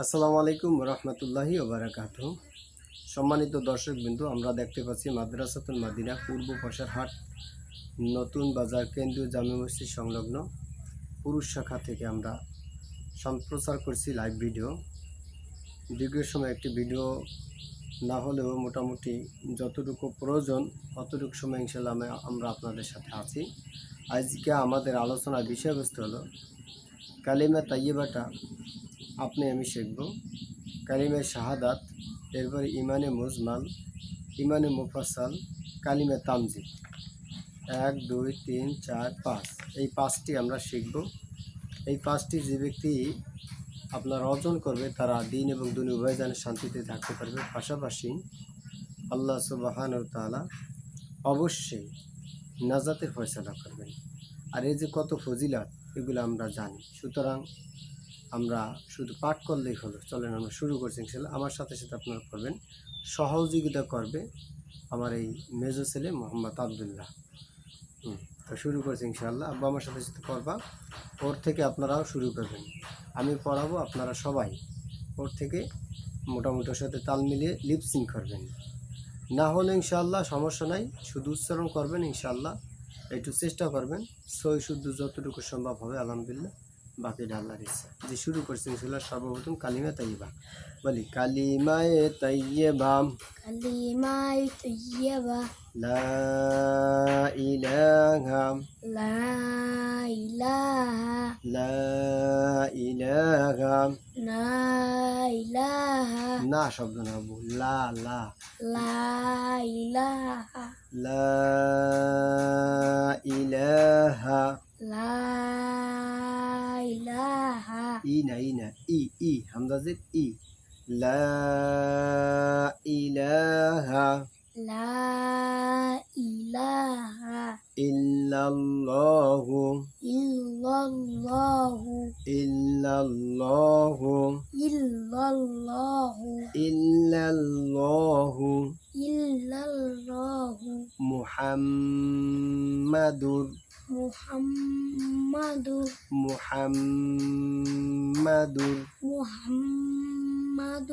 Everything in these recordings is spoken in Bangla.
আসসালামু আলাইকুম রহমতুল্লাহি ওবরাকাত সম্মানিত দর্শক বিন্দু আমরা দেখতে পাচ্ছি মাদ্রাসাতুল মাদিনা পূর্ব হাট নতুন বাজার কেন্দ্রীয় জামে মসজিদ সংলগ্ন পুরুষ শাখা থেকে আমরা সম্প্রচার করছি লাইভ ভিডিও দীর্ঘ সময় একটি ভিডিও না হলেও মোটামুটি যতটুকু প্রয়োজন অতটুকু সময় ইনশাল্লাহ আমরা আপনাদের সাথে আছি। আজকে আমাদের আলোচনার বিষয়বস্তু হলো কালিমা তাইয়েবাটা আপনি আমি শিখব। কালিমে শাহাদাত, এরপরে ইমানে মুজমাল, ইমানে মুফাসাল কালিমে তামজিদ। এক, দুই, তিন, চার, পাঁচ। এই পাঁচটি আমরা শিখব। এই পাঁচটি যে ব্যক্তি আপনার অর্জন করবে, তারা দিন এবং দুন উভয় যেন শান্তিতে থাকতে পারবে। পাশাপাশি আল্লাহ সুবাহান তালা অবশ্যই নাজাতের ফয়সলা করবেন। আর এই যে কত ফজিলাত, এগুলো আমরা জানি। সুতরাং আমরা শুধু পাঠ করলেই হলো। চলেন আমরা শুরু করছি ইনশাল্লাহ আমার সাথে সাথে আপনারা করবেন। সহযোগিতা করবে আমার এই মেজো ছেলে মোহাম্মদ আবদুল্লাহ। তো শুরু করছি ইনশাল্লাহ আব্বা আমার সাথে সাথে করবা। ওর থেকে আপনারাও শুরু করবেন। আমি পড়াবো আপনারা সবাই। ওর থেকে মোটামুটি ওর সাথে তাল মিলিয়ে লিপসিং করবেন। না হলে ইনশাল্লাহ সমস্যা নাই। শুধু উচ্চারণ করবেন ইনশাল্লাহ একটু চেষ্টা করবেন। সই শুদ্ধ যতটুকু সম্ভব হবে, আলহামদুলিল্লাহ। বাকিটা আল্লাহর ইচ্ছা। যে শুরু করছেন সেগুলো সর্বপ্রথম কালিমা তাইবা বলি কালিমায় তাইবা কালিমায় তাইবা লা ইলাহা। লা ইলাহা। লা ইলাহা। লা ইলাহা। না শব্দ না লা লা। লা ইলাহা। লা ইলাহা। লা إله. إينا إينا. إي إي. همزة زد إي. لا إله. لا إله. إلا الله. إلا الله. إلا الله. إلا الله. إلا الله. إلا الله. محمد محمد محمد محمد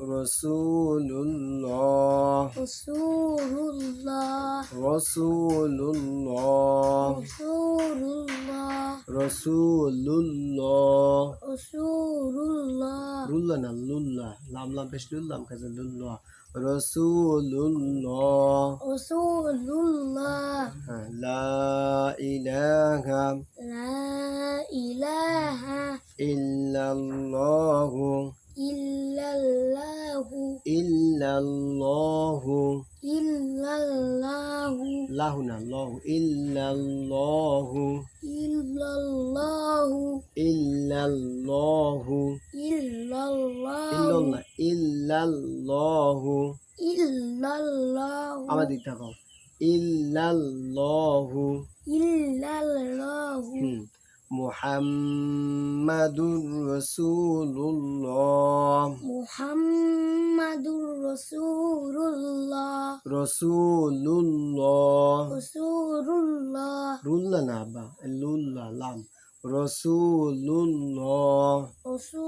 رسول الله رسول الله رسول الله رسول الله رسول الله رسول الله لولا. نعم، لولا لام لام بش لولا كذا لولا. رسول الله رسول الله لا إله لا إله إلا الله إلا الله إلا الله إلا الله لا هنا الله إلا الله إلا الله إلا الله إلا الله إلا الله الله. الا الله. আমাদের দেখো الا الله. الا الله. محمد رسول الله محمد رسول الله رسول الله رسول الله رسول الله رسول الله رسول الله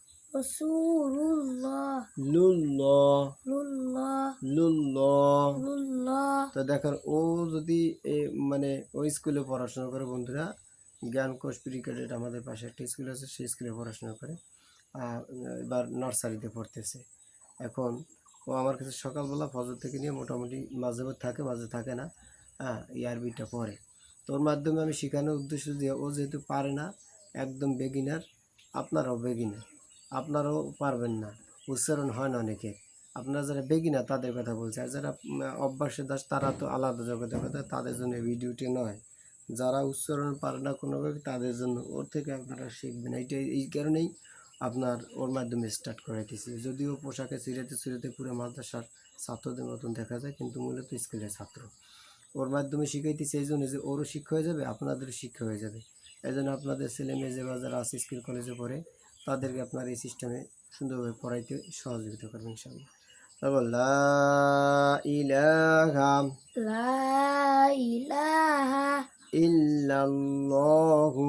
তো দেখেন ও যদি মানে ওই স্কুলে পড়াশোনা করে বন্ধুরা জ্ঞান কোষ প্রিকেটেড আমাদের পাশে একটা স্কুল আছে সেই স্কুলে পড়াশোনা করে এবার নার্সারিতে পড়তেছে। এখন ও আমার কাছে সকালবেলা ফজর থেকে নিয়ে মোটামুটি মাঝে মধ্যে থাকে মাঝে থাকে না হ্যাঁ ইয়ারবিটা আরবিটা পড়ে। ওর মাধ্যমে আমি শেখানোর উদ্দেশ্য যে ও যেহেতু পারে না একদম বেগিনার আপনারাও বেগিনার আপনারাও পারবেন না। উচ্চারণ হয় না অনেকে। আপনারা যারা বেগিনা তাদের কথা বলছে। আর যারা উম, অভ্যাসের দাস তারা তো আলাদা জগতের কথা তাদের জন্য ভিডিওটি নয়। যারা উচ্চারণ পারে না কোনোভাবে তাদের জন্য ওর থেকে আপনারা শিখবেন। এইটাই এই কারণেই আপনার ওর মাধ্যমে স্টার্ট করাইতেছি যদিও পোশাকে সিরাতে সিরাতে পুরো মাদ্রাসার ছাত্রদের মতন দেখা যায় কিন্তু মূলত স্কুলের ছাত্র। ওর মাধ্যমে শিখাইতেছি এই জন্য যে ওরও শিক্ষা হয়ে যাবে আপনাদেরও শিক্ষা হয়ে যাবে। এই জন্য আপনাদের ছেলে মেয়ে যে বাজার আছে স্কুল কলেজে পড়ে তাদেরকে আপনার এই সিস্টেমে সুন্দরভাবে পড়াইতে সহযোগিতা করবেন ইনশাআল্লাহ। তারপর লা ইলাহা লা ইলাহা ইল্লাল্লাহু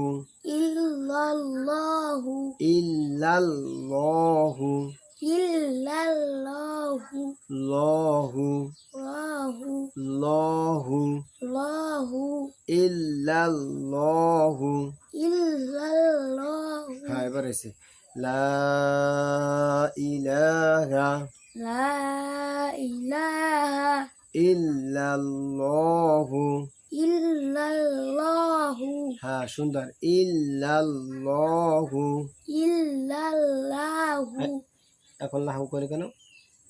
ইল্লাল্লাহু ইল্লাল্লাহু ইল্লাল্লাহু লাহু লাহু লাহু লাহু ইল্লাল্লাহু ইল্লাল্লাহু হ্যাঁ এবার এসে। লা ইলাহা লা ইলাহা ইল্লাল্লাহু। ইল্লাল্লাহু। হ্যাঁ সুন্দর। ইল্লাল্লাহু। ইল্লাল্লাহু। এখন লাহু করে কেন?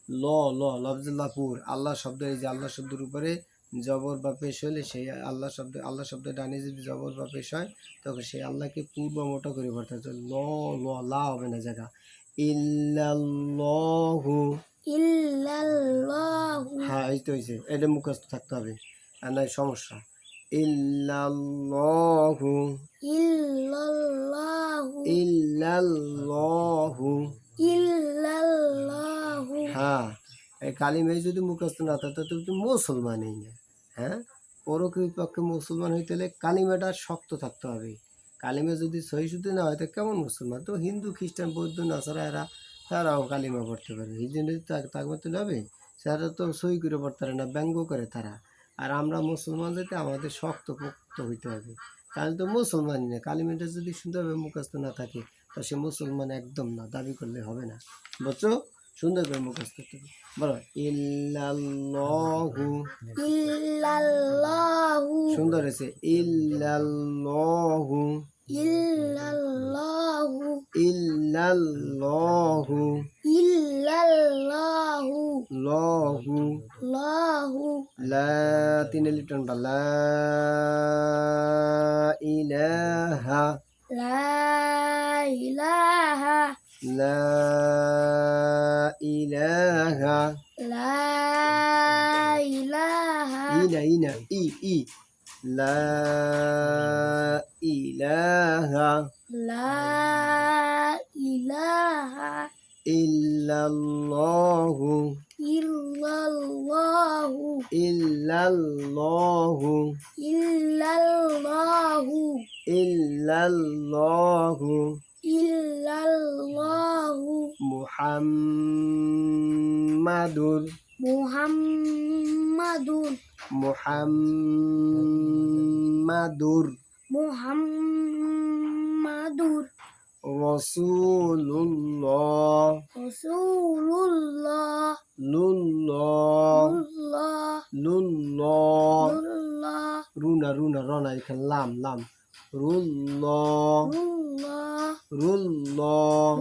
ল ল লফজুল্লাহপুর আল্লাহ শব্দ এই যে আল্লাহ শব্দের উপরে জবর বা পেশ হলে সেই আল্লাহ শব্দ আল্লাহ শব্দ ডানে যদি জবর বা পেশ হয় তখন সেই আল্লাহকে পূর্ব মোটা করে পড়তে হচ্ছে ল ল লা হবে না জায়গা। ইল্লাল্লাহু। ইল্লাল্লাহু। হ্যাঁ এই তো হয়েছে এটা মুখস্থ থাকতে হবে। আর নাই সমস্যা। ইল্লাল্লাহু। ইল্লাল্লাহু। ইল্লাল্লাহু। হ্যাঁ এই কালিমাই যদি মুখস্থ না থাকতো তো তুই মুসলমানই না হ্যাঁ? পক্ষে মুসলমান হইতে হলে কালিমাটা শক্ত থাকতে হবে। কালিমা যদি সহি শুদ্ধ না হয়, তো কেমন মুসলমান? তো হিন্দু, খ্রিস্টান, বৌদ্ধ, নাসারা, এরা, তারাও কালিমা পড়তে পারে। এই জন্য তাকমা তুলে হবে সেটা তো সই করে পড়তে পারে না, ব্যঙ্গ করে তারা। আর আমরা মুসলমান যেতে আমাদের শক্ত পোক্ত হইতে হবে। তাহলে তো মুসলমানই না। কালিমাটা যদি সুন্দরভাবে মুখস্থ না থাকে, তো সে মুসলমান একদম না, দাবি করলে হবে না। বুঝছ? সুন্দর করে মুখস্থ করতে হবে। বলো ইল্লাল্লাহু। ইল্লাল্লাহু। সুন্দর হয়েছে ইল্লাল্লাহু। ইল্লাল্লাহু। ইল্লাল্লাহু। ইল্লাল্লাহু। লাহু। লাহু। লা তিন লিটন বা লা ইলাহা। লা ইলাহা লা ইলাহা লা ইলাহা ইনা ইনা ই ই লা ইলাহা লা ইলাহা ইল্লাল্লাহু ইল্লাল্লাহু ইল্লাল্লাহু ইল্লাল্লাহু ইল্লাল্লাহু ইল্লাল্লাহু মুহাম্মাদুর মুহাম্মাদুর মুহাম্মাদুর মুহাম্মাদুর রাসূলুল্লাহ রাসূলুল্লাহ লুল্লাহ লুল্লাহ আল্লাহ রুনা রুনা রনা এখানে লাম লাম। রুল্লাহ আল্লাহ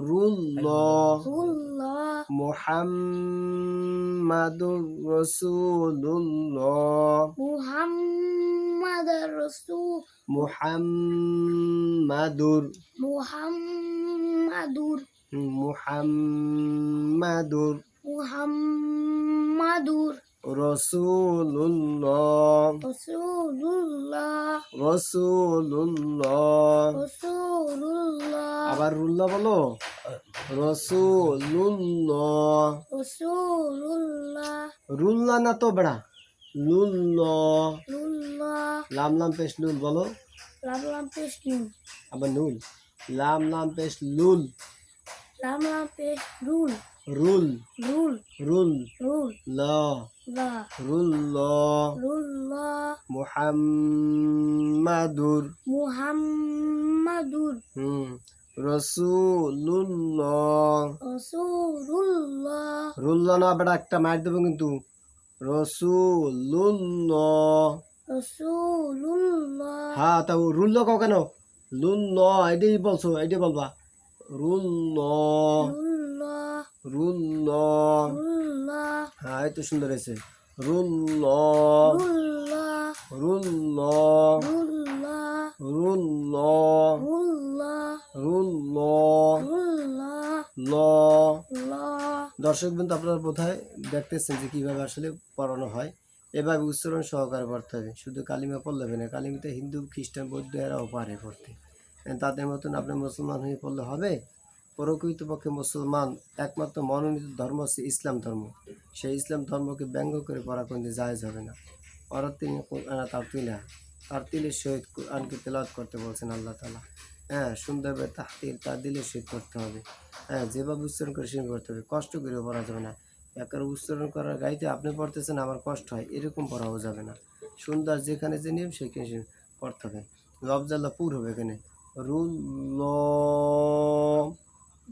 রুল্লাহ আল্লাহ মুহাম্মাদুর রাসূলুল্লাহ মুহাম্মাদ রাসূল মুহাম্মাদুর মুহাম্মাদুর মুহাম্মাদুর মুহাম্মাদুর রাসূলুল্লাহ। রাসূলুল্লাহ। রাসূলুল্লাহ। রাসূলুল্লাহ। আবার রুল্লাহ বলো। রাসূলুল্লাহ। রাসূলুল্লাহ। রুল্লাহ না তো বড়া। লুল্লাহ। লুল্লাহ। লাম লাম পেশ লুল বলো। লাম লাম পেশ নুন আবার নুল। লাম লাম পেশ লুল। লাম লাম পেশ রুল রুল। রুল। রুল। রুল। ল। লা। রুল্লাহ রুল্লাহ মুহাম্মাদুর। মুহাম্মাদুর। হুম। রসুল্লাহ রাসূলুল্লাহ। রুল্লাহ না বেটা একটা মার দেবো কিন্তু। রসুল্লাহ রাসূলুল্লাহ। হ্যাঁ তা রুল্লাহ কও কেন? লুল্লাহ এটাই বলছো এটাই বলবা। হ্যাঁ এই তো সুন্দর হয়েছে দর্শক বিন্দু আপনারা বোধহয় দেখতেছেন যে কীভাবে আসলে পড়ানো হয় এভাবে উচ্চারণ সহকারে পড়তে হবে শুধু কালিমা পড়লে হবে না কালিমিতে হিন্দু খ্রিস্টান বৌদ্ধ এরাও পারে পড়তে তাদের মতন আপনি মুসলমান হয়ে পড়লে হবে। প্রকৃতপক্ষে মুসলমান একমাত্র মনোনীত ধর্ম হচ্ছে ইসলাম ধর্ম। সেই ইসলাম ধর্মকে ব্যঙ্গ করে পড়া কিন্তু জায়েজ হবে না। অর্থাৎ তিনি তার তিলা। তার তিলের সহিত কোরআনকে তেলাওয়াত করতে বলছেন আল্লাহ তালা হ্যাঁ সুন্দরভাবে তাহতিল তার দিলের সহিত করতে হবে। হ্যাঁ যেভাবে উচ্চারণ করে সেভাবে করতে হবে। কষ্ট করে পড়া যাবে না। একার উচ্চারণ করার গাইতে আপনি পড়তেছেন, আমার কষ্ট হয়। এরকম পড়াও যাবে না। সুন্দর যেখানে যে নিয়ম, সেখানে পড়তে হবে। লফজাল্লা পুর হবে এখানে। রুল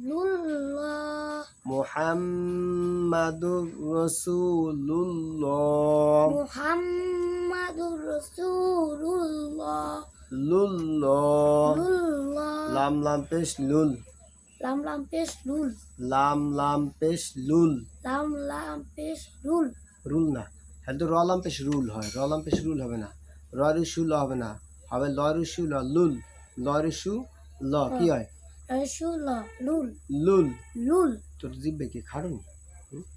লুল্লাহ মোহাম্মাদুর রসুল্লাহ মুহাম্মাদুর রাসূলুল্লাহ। লুল্লাহ। লাম লাম পেশ লুল। লাম লাম পেশ লুল। লাম লাম পেশ লুল। লাম লাম পেশ লুল। রুল না। হ্যাঁ তো রলাম পেশ রুল হয়। রলাম পেশ রুল হবে না। ররিসু ল হবে না। হবে ল লুল। লরিসু ল কি হয় রাসূলুল্লাহ লুল লুল লুল তোর জিব্বে কি খাড়ুন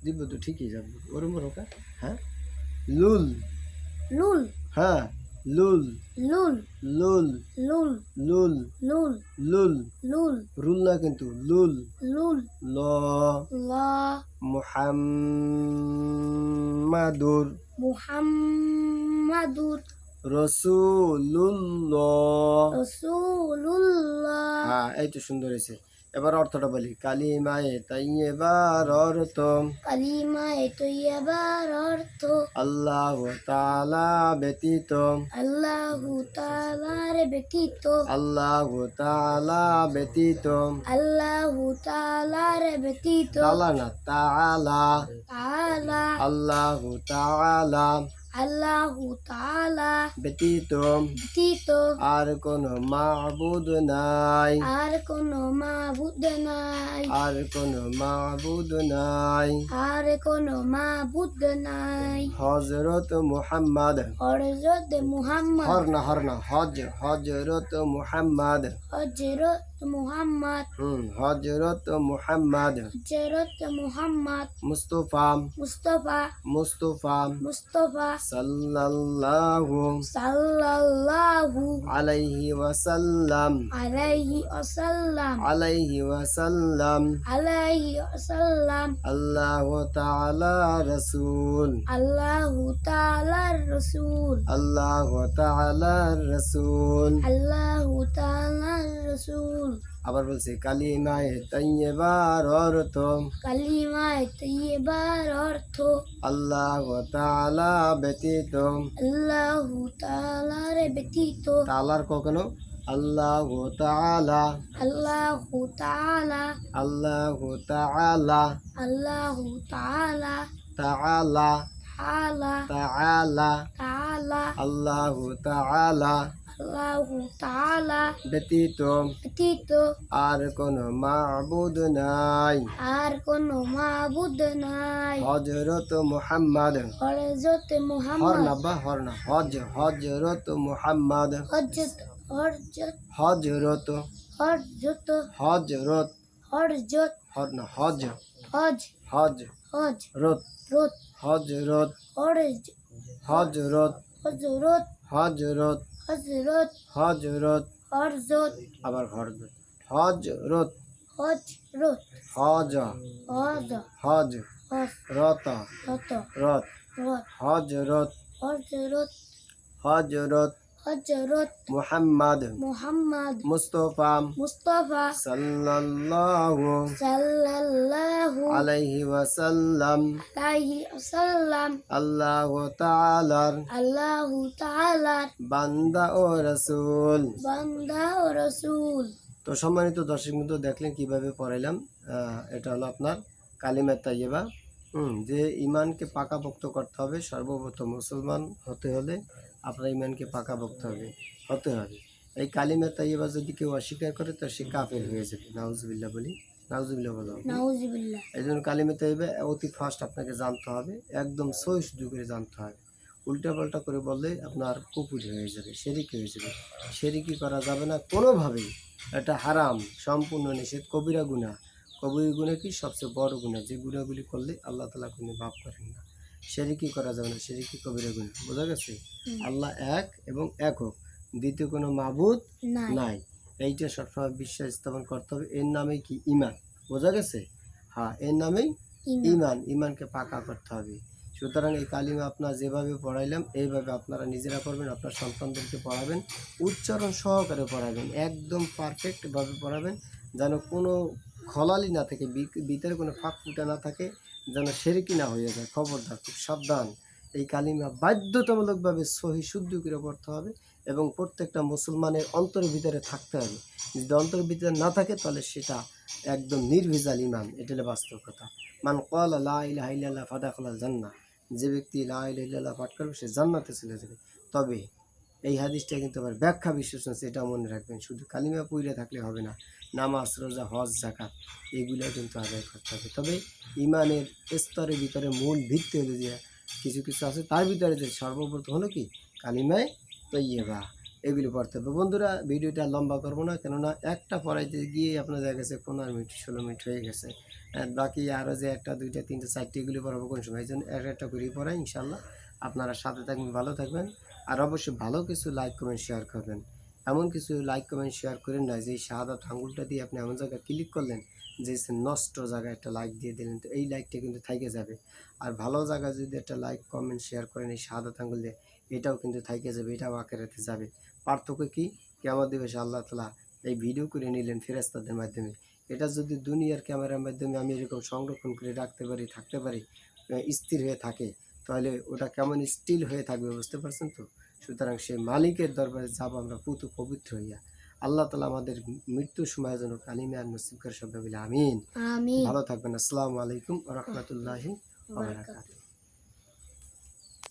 জিব্বে তো ঠিকই যাবে ওরম ওরকা হ্যাঁ লুল লুল হ্যাঁ লুল লুল লুল লুল লুল লুল লুল লুল রুল না কিন্তু লুল লুল ল লা মুহাম্মাদুর মুহাম্মাদুর রসুল্লাহ রাসূলুল্লাহ। হ্যাঁ এই তো সুন্দর হয়েছে। এবার অর্থটা বলি। কালিমায়ে তাইয়েবার অর্থ। কালিমায়ে তৈয়বার অর্থ। আল্লাহ তাআলা ব্যতীত। আল্লাহু তাআলার ব্যতীত। আল্লাহ তাআলা ব্যতীত। আল্লাহু তাআলার ব্যতীত। তাআলা না তাআলা। তাআলা। আল্লাহ তাআলা। আল্লাহু তাআলা ব্যতীত ব্যতীত আর কোন মাবুদ নাই। আর কোনো মাবুদ নাই। আর কোন মাবুদ নাই। আর কোনো মাবুদ নাই। হজরত মুহাম্মদ। হযরত মুহাম্মদ। হর না হর না হজ হজরত মুহাম্মদ। হযরত মুহাম্মদ হুম হজরত মুহাম্মদ হযরত মুহাম্মদ মুস্তফা মুস্তাফা মুস্তফা মুস্তাফা সাল্লাল্লাহু সাল্লাল্লাহু আলাইহি ওয়াসাল্লাম আলাইহি ওয়াসাল্লাম আলাইহি ওয়াসাল্লাম আলাইহি ওয়াসাল্লাম আল্লাহ তাআলা রাসূল আল্লাহু তাআলার রাসূল আল্লাহ তাআলা রাসূল আল্লাহু তাআলার রাসূল আবার বলছে কালিমায়ে তাইয়্যিবার অর্থ। কালিমায়ে তাইয়্যিবার অর্থ। আল্লাহ তাআলা ব্যতীত। আল্লাহু তাআলার ব্যতীত। তাআলার কখনো আল্লাহ তাআলা। আল্লাহু তাআলা। আল্লাহ তাআলা। আল্লাহু তাআলা। তাআলা। তাআলা। তাআলা। তাআলা। আল্লাহু তাআলা। ব্যতীত ব্যতীত আর কোন মাবুদ নাই। আর কোনো মাবুদ নাই। হজরত মুহাম্মদ। হযরত মুহাম্মদ। হর না হজ হজরত মুহাম্মদ। হযরত হযরত হজরত হযরত হজরত হযরত। হর না হজ। হজ হজ। হজ। রত রত হজরত হরজ। হজরত হযরত। হজরত হজরত হরজত। আবার হজরত হজরত হযরত। হজ। হজ। হজ। রত। রত। রত। হজরত হজরত হজরত হযরত মুহাম্মদ মুহাম্মদ মুস্তফা মুস্তাফা সাল্লাল্লাহু সাল্লাল্লাহু আলাইহি ওয়াসাল্লাম আলাইহি ওয়াসাল্লাম আল্লাহ তাআলার আল্লাহু তাআলার বান্দা ও রাসূল। বান্দা ও রাসূল। তো সম্মানিত দর্শক বিন্দু দেখলেন কীভাবে পড়াইলাম আহ, এটা হলো আপনার কালিমা তাইয়েবা হুম যে ইমানকে পাকাপোক্ত করতে হবে সর্বপ্রথম মুসলমান হতে হলে আপনার ইমানকে পাকাপোক্ত হবে হতে হবে। এই কালিমা তাইয়েবা যদি কেউ অস্বীকার করে তো সে কাফের হয়ে যাবে। নাউজুবিল্লাহ বলি নাউজুবিল্লাহ বলো এই জন্য কালিমা তাইয়েবা অতি ফার্স্ট আপনাকে জানতে হবে একদম সই শুধু করে জানতে হবে। উল্টাপাল্টা করে বললে আপনার কুপুর হয়ে যাবে সেরিকি হয়ে যাবে। সেরিকি করা যাবে না কোনোভাবেই। এটা হারাম সম্পূর্ণ নিষেধ কবিরা গুণা কবির গুণা কি সবচেয়ে বড় গুণা যে গুণাগুলি করলে আল্লাহ তালা কোনো মাফ করেন না। সেরিকি করা যাবে না? সেরিকি কবিরা গুণা? বোঝা গেছে? আল্লাহ এক এবং একক। দ্বিতীয় কোনো মাবুদ নাই। এইটা সবসময় বিশ্বাস স্থাপন করতে হবে। এর নামেই কি? ইমান বোঝা গেছে? হ্যাঁ এর নামেই ইমান ইমান ইমানকে পাকা করতে হবে। সুতরাং এই কালিমা আপনার যেভাবে পড়াইলাম এইভাবে আপনারা নিজেরা করবেন আপনার সন্তানদেরকে পড়াবেন উচ্চারণ সহকারে পড়াবেন একদম পারফেক্টভাবে পড়াবেন যেন কোনো খলালি না থাকে ভিতরে কোনো ফাঁক ফুটা না থাকে যেন সেরেকি না হয়ে যায়। খবরদার খুব সাবধান। এই কালিমা বাধ্যতামূলকভাবে সহি শুদ্ধ করে পড়তে হবে এবং প্রত্যেকটা মুসলমানের অন্তরের ভিতরে থাকতে হবে। যদি অন্তরের ভিতরে না থাকে তাহলে সেটা একদম নির্ভেজাল ইমান। এটা বাস্তব কথা। মান কল লা ইলাহা ইল্লাল্লাহ ফাদাখালাল জান্নাহ। যে ব্যক্তি লা ইলাহা ইল্লাল্লাহ পাঠ করবে, সে জান্নাতে চলে যাবে। তবে এই হাদিসটা কিন্তু আবার ব্যাখ্যা বিশ্লেষণ এটা মনে রাখবেন। শুধু কালিমা পইরে থাকলে হবে না, নামাজ, রোজা, হজ জাকাত এগুলো কিন্তু আদায় করতে হবে। তবে ইমানের স্তরের ভিতরে মূল ভিত্তি হলো যে কিছু কিছু আছে, তার ভিতরে যে সর্বপ্রথম হলো কি? কালিমায় তৈয়বা, এগুলি পড়তে হবে। বন্ধুরা, ভিডিওটা লম্বা করব না, কেননা একটা পড়াইতে গিয়ে আপনার দেখা গেছে পনেরো মিনিট, ষোলো মিনিট হয়ে গেছে। বাকি আরও যে একটা, দুইটা, তিনটা, চারটে এগুলি পড়াবো কোন সময়? এই জন্য একটা একটা করেই পড়াই ইনশাল্লাহ আপনারা সাথে থাকবেন, ভালো থাকবেন। আর অবশ্যই ভালো কিছু লাইক কমেন্ট শেয়ার করবেন। এমন কিছু লাইক কমেন্ট শেয়ার করেন না, যে শাহাদাত আঙুলটা দিয়ে আপনি এমন জায়গায় ক্লিক করলেন যে সে নষ্ট জায়গায় একটা লাইক দিয়ে দিলেন, তো এই লাইকটা কিন্তু থাইকে যাবে। আর ভালো জায়গায় যদি একটা লাইক কমেন্ট শেয়ার করেন এই শাহাদাত আঙুল দিয়ে, এটাও কিন্তু থাইকে যাবে, এটাও আকেরাতে যাবে। পার্থক্য কি? কেমন দিবসে আল্লাহ তালা এই ভিডিও করে নিলেন ফেরেস্তাদের মাধ্যমে। এটা যদি দুনিয়ার ক্যামেরার মাধ্যমে আমি এরকম সংরক্ষণ করে রাখতে পারি, থাকতে পারি স্থির হয়ে থাকে, তাহলে ওটা কেমন স্টিল হয়ে থাকবে বুঝতে পারছেন তো? সুতরাং সেই মালিকের দরবারে যাব আমরা পুতু পবিত্র হইয়া। আল্লাহ তালা আমাদের মৃত্যুর সময় যেন কালিমে আর নসিব করে সবাই বলে আমিন। ভালো থাকবেন। আসসালামু আলাইকুম রহমতুল্লাহি।